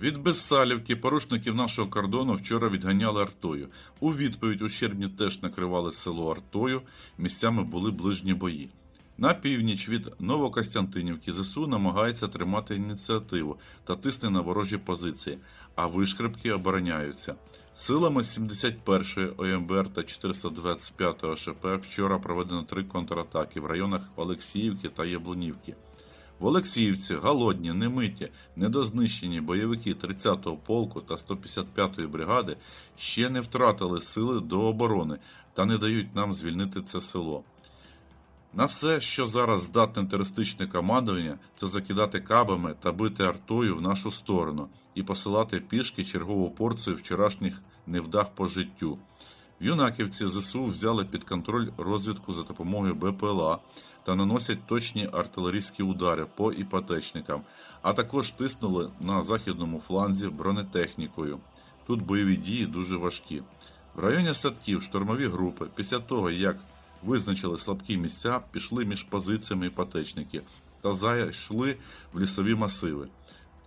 Від Безсалівки порушників нашого кордону вчора відганяли артою. У відповідь ущербні теж накривали село артою. Місцями були ближні бої. На північ від Новокостянтинівки ЗСУ намагається тримати ініціативу та тисне на ворожі позиції, а вишкрипки обороняються. Силами 71-ї ОМБР та 425-го ШП вчора проведено три контратаки в районах Олексіївки та Яблунівки. В Олексіївці голодні, немиті, недознищені бойовики 30-го полку та 155-ї бригади ще не втратили сили до оборони та не дають нам звільнити це село. На все, що зараз здатне терористичне командування, це закидати кабами та бити артою в нашу сторону і посилати пішки чергову порцію вчорашніх невдах по життю. Юнаківці ЗСУ взяли під контроль розвідку за допомогою БПЛА та наносять точні артилерійські удари по іпотечникам, а також тиснули на західному фланзі бронетехнікою. Тут бойові дії дуже важкі. В районі садків штурмові групи після того, як визначили слабкі місця, пішли між позиціями іпотечники та зайшли в лісові масиви.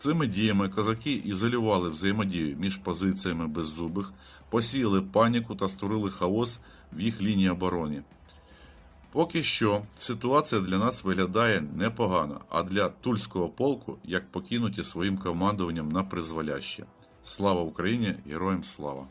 Цими діями козаки ізолювали взаємодію між позиціями беззубих, посіяли паніку та створили хаос в їх лінії оборони. Поки що ситуація для нас виглядає непогано, а для Тульського полку як покинуті своїм командуванням на призволяще. Слава Україні! Героям слава!